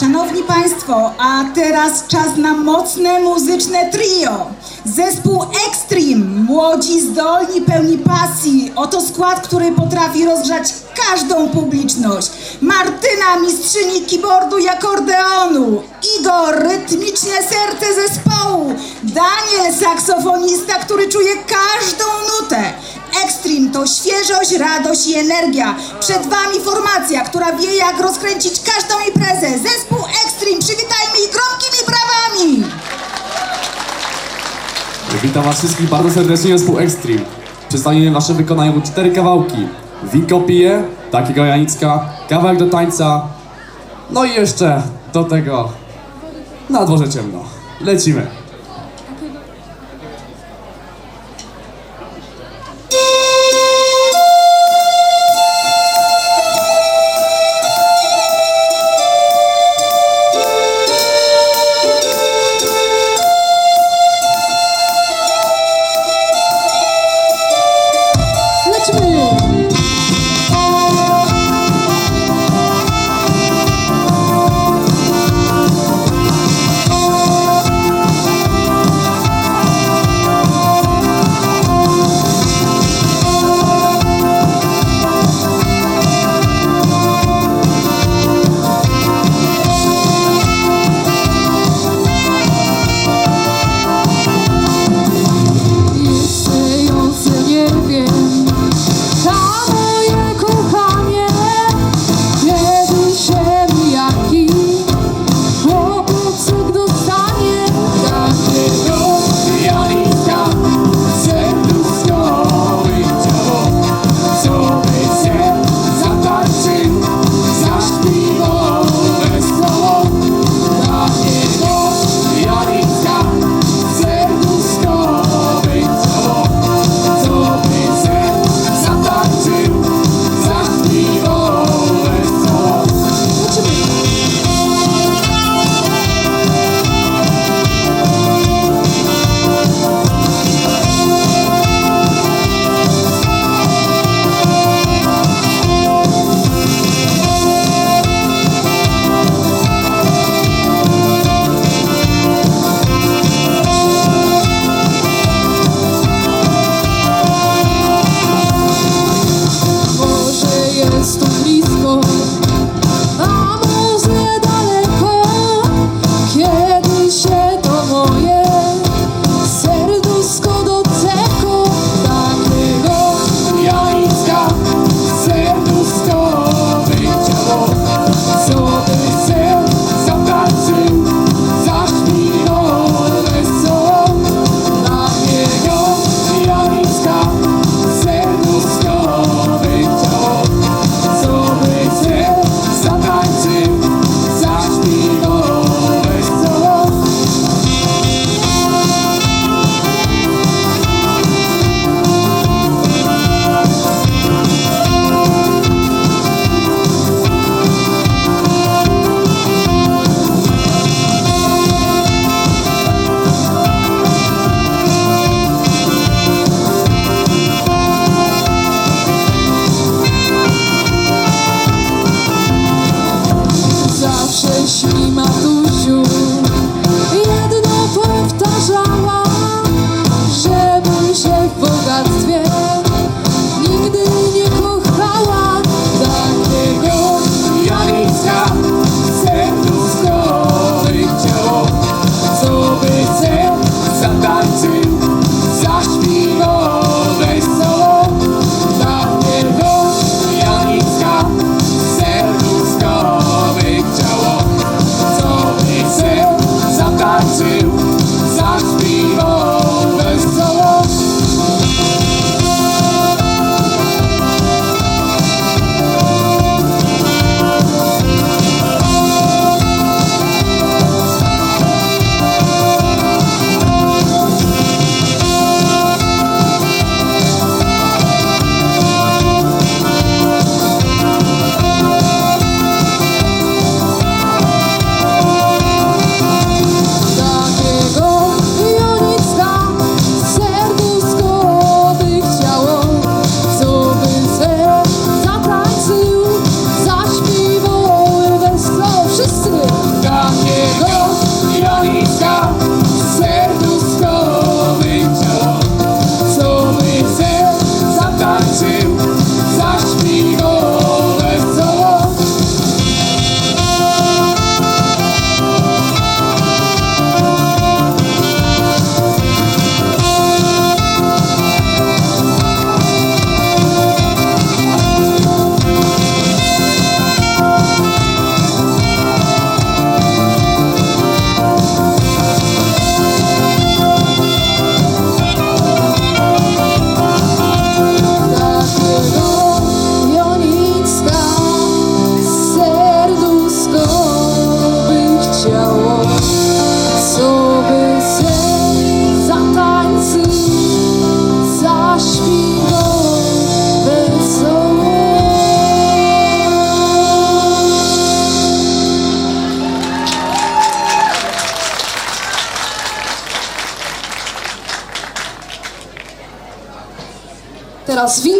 Szanowni Państwo, a teraz czas na mocne muzyczne trio. Zespół Extreme, młodzi, zdolni, pełni pasji. Oto skład, który potrafi rozgrzać każdą publiczność. Martyna, mistrzyni keyboardu i akordeonu. Igor, rytmiczne serce zespołu. Daniel, saksofonista, który czuje każdą nutę. Świeżość, radość i energia. Przed Wami formacja, która wie jak rozkręcić każdą imprezę. Zespół Extreme, przywitajmy ich gromkimi brawami! Witam Was wszystkich bardzo serdecznie zespół Extreme. Przedstawimy w naszym wykonaniu cztery kawałki. Winko pije, takiego Janicka, kawałek do tańca, no i jeszcze do tego na dworze ciemno. Lecimy!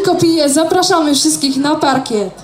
tylko pije, zapraszamy wszystkich na parkiet.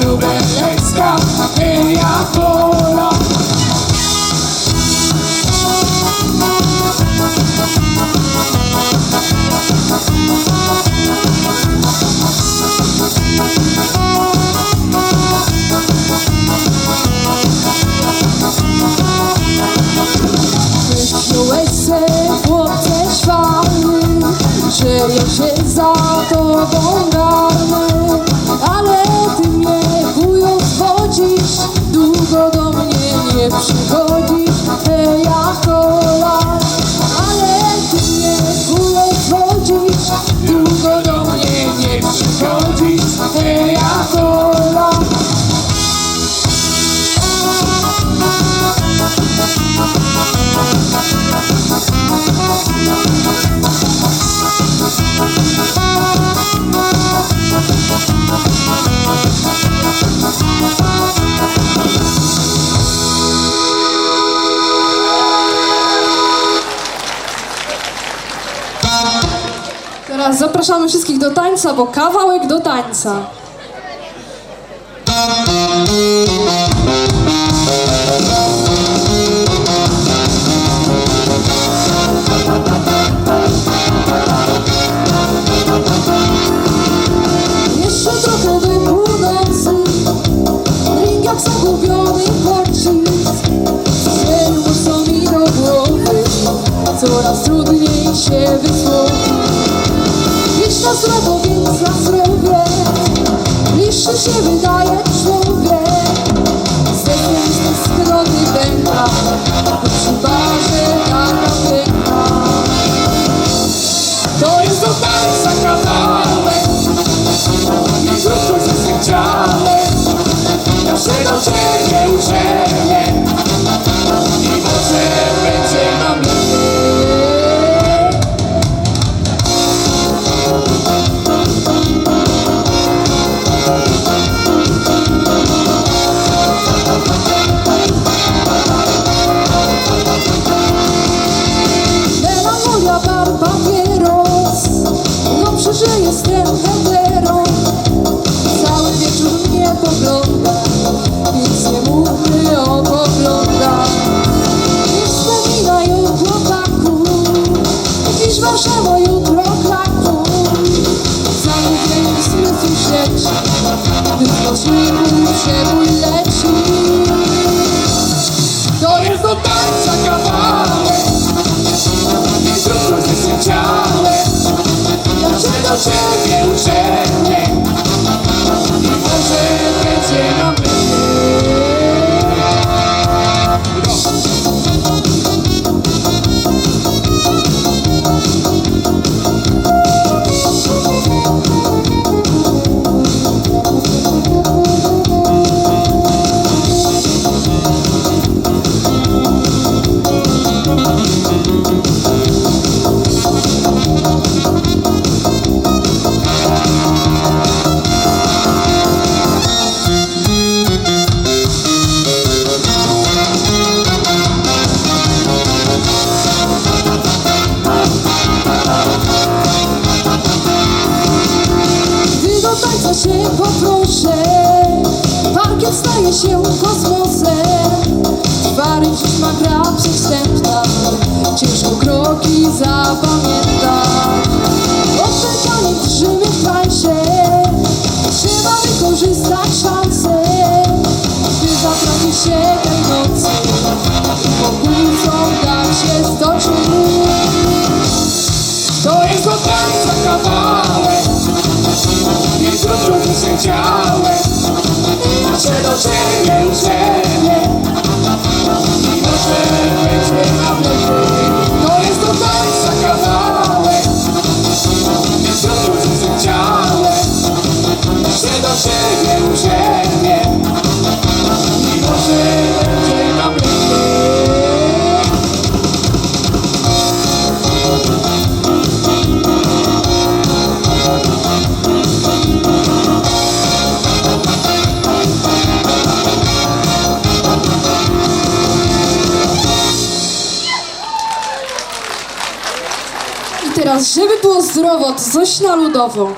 grubeleczka i ja pola. Wyczułeś się, chłopcze szwany, że ja się za tobą zapraszamy wszystkich do tańca, bo kawałek do tańca. 空と się kosmosem. Twary ma gra przestępna Ciężko kroki zapamięta Odpętanie drżymy w transie Trzeba wykorzystać szansę Gdy zatrafi się tej nocy. Pokusą tak się stoczy To jest odpalić za kawałek. Nie zrobią, co noche. teraz, żeby było zdrowo, to coś na ludową.